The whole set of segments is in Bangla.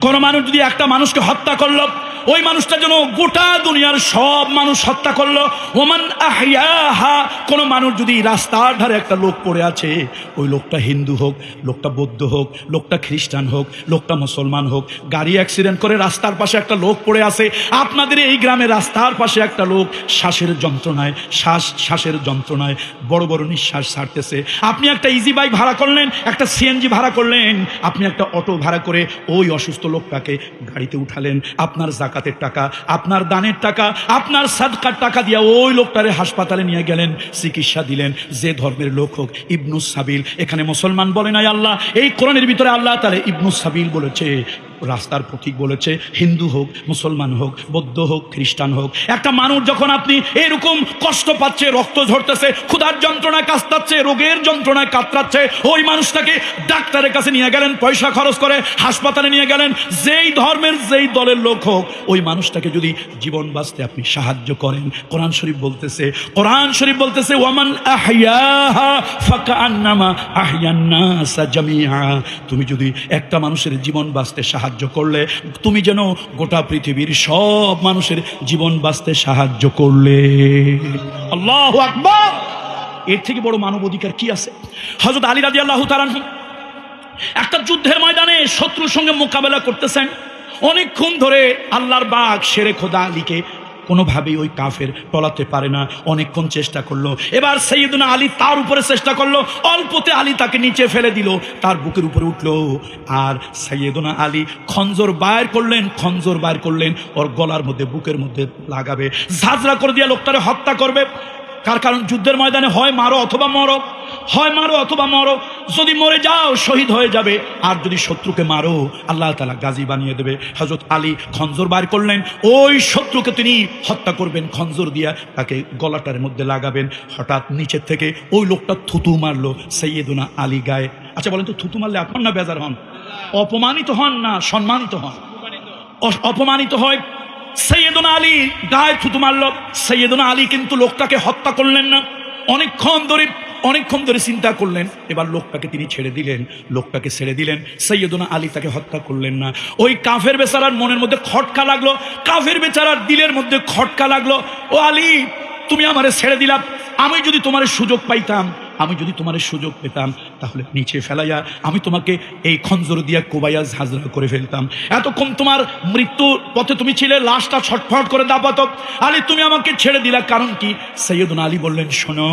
কোন মানুষ যদি একটা মানুষকে হত্যা করল ওই মানুষটা যেন গোটা দুনিয়ার সব মানুষ হত্যা করল। ওমান আহিয়াহা কোন মানুষ যদি রাস্তার ধারে একটা লোক পড়ে আছে, ওই লোকটা হিন্দু হোক, লোকটা বৌদ্ধ হোক, লোকটা খ্রিস্টান হোক, লোকটা মুসলমান হোক, গাড়ি অ্যাক্সিডেন্ট করে রাস্তার পাশে একটা লোক পড়ে আছে, আপনাদের এই গ্রামে রাস্তার পাশে একটা লোক শ্বাসের যন্ত্রণায়, শ্বাস, শ্বাসের যন্ত্রণায় বড় বড় নিঃশ্বাস ছাড়তেছে। আপনি একটা ইজি বাইক ভাড়া করলেন, একটা সিএনজি ভাড়া করলেন, আপনি একটা অটো ভাড়া করে ওই অসুস্থ লোকটাকে গাড়িতে উঠালেন, আপনার জাকাতের টাকা, আপনার দানের টাকা, আপনার সাদকার টাকা দিয়া ওই লোকটারে হাসপাতালে নিয়ে গেলেন, চিকিৎসা দিলেন, যে ধর্মের লোক হোক ইবনুস সাবিল। এখানে মুসলমান বলে নাই আল্লাহ, এই কোরআনের ভিতরে আল্লাহ তাহলে ইবনুস সাবিল বলেছে রাস্তার প্রতীক বলেছে, হিন্দু হোক, মুসলমান হোক, বৌদ্ধ হোক, খ্রিস্টান হোক। একটা মানুষ যখন আপনি এরকম কষ্ট পাচ্ছে, রক্ত ঝরতেছে, ক্ষুধার যন্ত্রণায় কাস্তাচ্ছে, রোগের যন্ত্রণায় কাতরাচ্ছে, ওই মানুষটাকে ডাক্তারের কাছে নিয়ে গেলেন, পয়সা খরচ করে হাসপাতালে নিয়ে গেলেন, যেই ধর্মের, যেই দলের লোক হোক, ওই মানুষটাকে যদি জীবন বাঁচতে আপনি সাহায্য করেন, কোরআন শরীফ বলতেছে, কোরআন শরীফ বলতেছে, ওয়ামান আহিয়াহা তুমি যদি একটা মানুষের জীবন বাঁচতে সাহায্য করলে, তুমি যেন গোটা পৃথিবীর সব মানুষের জীবন বাঁচতে সাহায্য করলে। আল্লাহ আকবর! এর থেকে বড় মানব অধিকার কি আছে? হজরত আলী রাজি আল্লাহ তালান একটা যুদ্ধের ময়দানে শত্রুর সঙ্গে মোকাবেলা করতেছেন। অনেকক্ষণ ধরে আল্লাহর বাঘ সেরে খোদা আলীকে কোনোভাবেই ওই কাফের পলাতে পারে না। অনেকক্ষণ চেষ্টা করল। এবার সৈয়দনা আলী তার উপরে চেষ্টা করল। অল্পতে আলী তাকে নিচে ফেলে দিল। তার বুকের উপরে উঠল। আর সৈয়দনা আলী খঞ্জর বাইর করলেন, খঞ্জর বাইর করলেন। ওর গলার মধ্যে, বুকের মধ্যে লাগাবে। ঝাঁঝরা করে দিয়ে লোকটারে হত্যা করবে। কার কারণ যুদ্ধের ময়দানে হয় মারো অথবা মরো? হয় মারো অথবা মরো? যদি মরে যাও, শহীদ হয়ে যাবে। আর যদি শত্রুকে মারো, আল্লাহ তালা গাজী বানিয়ে দেবে। হজরত আলী খঞ্জর বার করলেন। ওই শত্রুকে তিনি হত্যা করবেন, খঞ্জর দিয়া তাকে গলাটার মধ্যে লাগাবেন। হঠাৎ নিচের থেকে ওই লোকটা থুতু মারলো সৈয়দুনা আলী গায়ে। আচ্ছা বলেন তো, থুতু মারলে আপনার না বেজার হন? অপমানিত হন না সম্মানিত হন? অপমানিত হয় সৈয়দনা আলী গায়ে থুতু মারল। সৈয়দনা আলী কিন্তু লোকটাকে হত্যা করলেন না। অনেকক্ষণ ধরে অনেকক্ষণ ধরে চিন্তা করলেন। এবার লোকটাকে তিনি ছেড়ে দিলেন, লোকটাকে ছেড়ে দিলেন। সৈয়দনা আলী তাকে হত্যা করলেন না। ওই কাফের বেচারার মনের মধ্যে খটকা লাগল, কাফের বেচারার দিলের মধ্যে খটকা লাগল। ও আলী, তুমি আমারে ছেড়ে দিলাম আমি যদি তোমার সুযোগ পাইতাম, আমি যদি তোমার সুযোগ পেতাম তাহলে নিচে ফেলাইয়া আমি তোমাকে এই খঞ্জর দিয়া কোবাইয়া ঝাঁঝরা করে ফেলতাম। এতক্ষণ তোমার মৃত্যুর পথে তুমি ছিলে, লাশটা ছটফট করে দাপাত আলী, তুমি আমাকে ছেড়ে দিলা, কারণ কি? সৈয়দুন আলী বললেন, শোনো,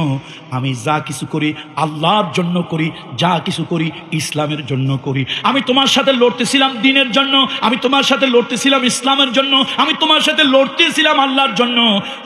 আমি যা কিছু করি আল্লাহর জন্য করি, যা কিছু করি ইসলামের জন্য করি। আমি তোমার সাথে লড়তেছিলাম দিনের জন্য, আমি তোমার সাথে লড়তেছিলাম ইসলামের জন্য, আমি তোমার সাথে লড়তেছিলাম আল্লাহর জন্য।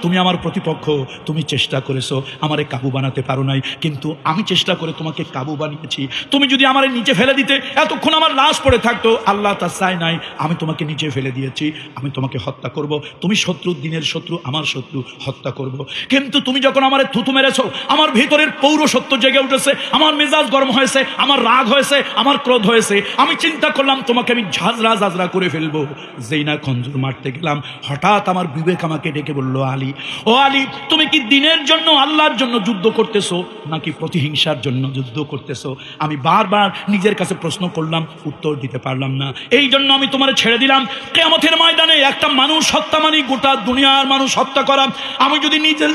তুমি আমার প্রতিপক্ষ, তুমি চেষ্টা করেছ আমারে কাবু বানাতে পারো নাই, কিন্তু আমি চেষ্টা করে তোমাকে কাবু বানিয়েছি। তুমি যদি আমার নিচে ফেলে দিতে, এতক্ষণ আমার লাশ পড়ে থাকতো, আল্লাহ তার চাই নাই, আমি তোমাকে নিচে ফেলে দিয়েছি, আমি তোমাকে হত্যা করব। তুমি শত্রু, দিনের শত্রু, আমার শত্রু, হত্যা করব। কিন্তু তুমি যখন আমার থুতু মেরেছো, আমার ভিতরের পৌরসত্ব জেগে উঠেছে, আমার মেজাজ গরম হয়েছে, আমার রাগ হয়েছে, আমার ক্রোধ হয়েছে, আমি চিন্তা করলাম, তোমাকে আমি ঝাঁঝরা ঝাঁঝরা করে ফেলব। যেই না খঞ্জুর মারতে গেলাম। হঠাৎ আমার বিবেক আমাকে ডেকে বলল, আলী, ও আলী, তুমি কি দিনের জন্য আল্লাহর জন্য যুদ্ধ করতেছো, নাকি প্রতিহিংসার জন্য যুদ্ধ করতেছো? আমি বারবার নিজের কাছে প্রশ্ন করলাম, উত্তর দিতে পারলাম না। এই জন্য আমি তোমার ছেড়ে দিলাম। কেমতের ময়দানে একটা মানুষ হত্যা মানি গোটা দুনিয়ার মানুষ হত্যা করা। আমি যদি নিজের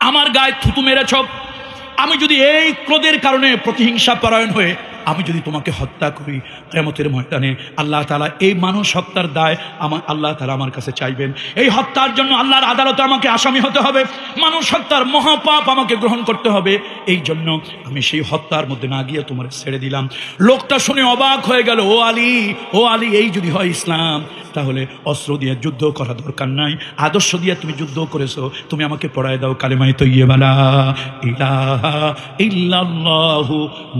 আমার গায়ে থুতু মেরেছ, আমি যদি এই ক্রোধের কারণে প্রতিহিংসা পরায়ণ হয়ে আমি যদি তোমাকে হত্যা করি কেমতের ময়দানে, আল্লাহ তালা এই মানুষ হত্যার দায় আমার, আল্লাহ তালা আমার কাছে চাইবেন। এই হত্যার জন্য আল্লাহর আদালতে আমাকে আসামি হতে হবে। মানুষ হত্যার মহাপাপ আমাকে গ্রহণ করতে হবে। এই জন্য আমি সেই হত্যার মধ্যে না গিয়ে তোমার ছেড়ে দিলাম। লোকটা শুনে অবাক হয়ে গেল, ও আলী ও আলী, এই যদি হয় ইসলাম তাহলে অস্ত্র দিয়ে যুদ্ধ করা দরকার নাই। আদর্শ দিয়ে তুমি যুদ্ধ করেছ, তুমি আমাকে পড়ায় দাও কালেমাই তো ইয়ে বালা ইলাহা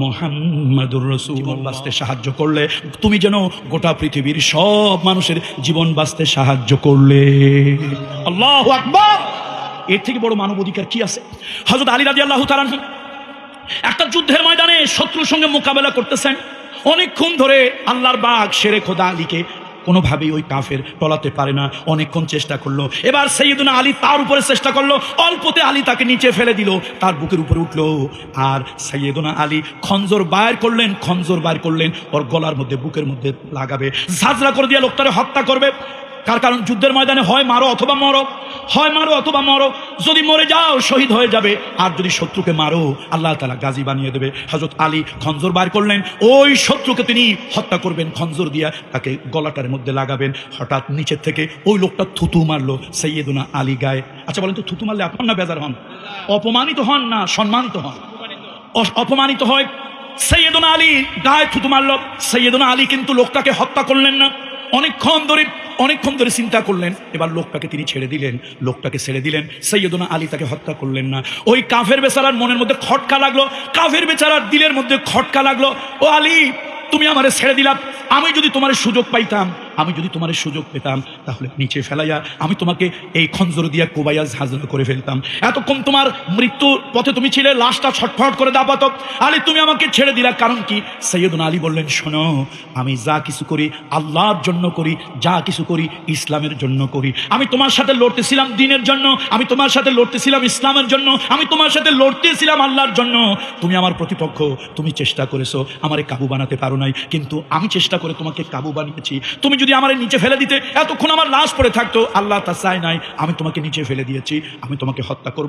মুহাম্মাদুর রাসূলুল্লাহ। বাঁচতে সাহায্য করলে, তুমি যেন গোটা পৃথিবীর সব মানুষের জীবন বাঁচতে সাহায্য করলে। আল্লাহু আকবার! এর থেকে বড় মানব অধিকার কি আছে? হযরত আলী রাজি আল্লাহ তাআলা একটা যুদ্ধের ময়দানে শত্রুর সঙ্গে মোকাবেলা করতেছেন। অনেকক্ষণ ধরে আল্লাহর বাঘ শেরে খোদা আলীকে কোনোভাবেই ওই কাফের টলাতে পারে না। অনেকক্ষণ চেষ্টা করল। এবার সৈয়দুনা আলী তার উপরে চেষ্টা করল। অল্পতে আলী তাকে নিচে ফেলে দিল। তার বুকের উপরে উঠল। আর সৈয়দুনা আলী খঞ্জর বাইর করলেন, খঞ্জর বাইর করলেন। ওর গলার মধ্যে, বুকের মধ্যে লাগাবে। ঝাঁঝরা করে দিয়ে লোকটারে হত্যা করবে। কার কারণ যুদ্ধের ময়দানে হয় মারো অথবা মরো? হয় মারো অথবা মরো? যদি মরে যাও, শহীদ হয়ে যাবে। আর যদি শত্রুকে মারো, আল্লাহ তালা গাজী বানিয়ে দেবে। হজরত আলী খঞ্জর বার করলেন। ওই শত্রুকে তিনি হত্যা করবেন, খঞ্জর দিয়া তাকে গলাটার মধ্যে লাগাবেন। হঠাৎ নিচের থেকে ওই লোকটা থুতু মারলো সৈয়দুনা আলী গায়ে। আচ্ছা বলেন তো, থুতু মারলে আপনার না বেজার হন? অপমানিত হন না সম্মানিত হন? অপমানিত হয় সৈয়দনা আলী গায়ে থুতু মারল। সৈয়দনা আলী কিন্তু লোকটাকে হত্যা করলেন না। অনেকক্ষণ ধরে অনেকক্ষণ ধরে চিন্তা করলেন, এবার লোকটাকে তিনি ছেড়ে দিলেন, লোকটাকে ছেড়ে দিলেন, সৈয়দনা আলী তাকে হত্যা করলেন না। ওই কাফের বেচারার মনের মধ্যে খটকা লাগল, কাফের বেচারার দিলের মধ্যে খটকা লাগল, ও আলী, তুমি আমারে ছেড়ে দিলাম আমি যদি তোমার সুযোগ পাইতাম, আমি যদি তোমার সুযোগ পেতাম, তাহলে নিচে ফেলাইয়া আমি তোমাকে এই খঞ্জর দিয়া কোবাইয়া ঝাঁঝরা করে ফেলতাম। এতক্ষণ তোমার মৃত্যুর পথে তুমি ছিলে, লাশটা ছটফট করে দাপাত। আলী, তুমি আমাকে ছেড়ে দিলা, কারণ কি? সৈয়দুল আলী বললেন, শোনো, আমি যা কিছু করি, আল্লাহর জন্য করি, যা কিছু করি, ইসলামের জন্য করি। আমি তোমার সাথে লড়তেছিলাম দিনের জন্য, আমি তোমার সাথে লড়তেছিলাম ইসলামের জন্য, আমি তোমার সাথে লড়তেছিলাম আল্লাহর জন্য। তুমি আমার প্রতিপক্ষ, তুমি চেষ্টা করেছ, আমারে কাবু বানাতে পারো নাই, কিন্তু আমি চেষ্টা করে তোমাকে কাবু বানিয়েছি। তুমি যদি আমার নিচে ফেলে দিতে, এতক্ষণ আমার লাশ পড়ে থাকতো, আল্লাহ তা চায় নাই, আমি তোমাকে নিচে ফেলে দিয়েছি, আমি তোমাকে হত্যা করব।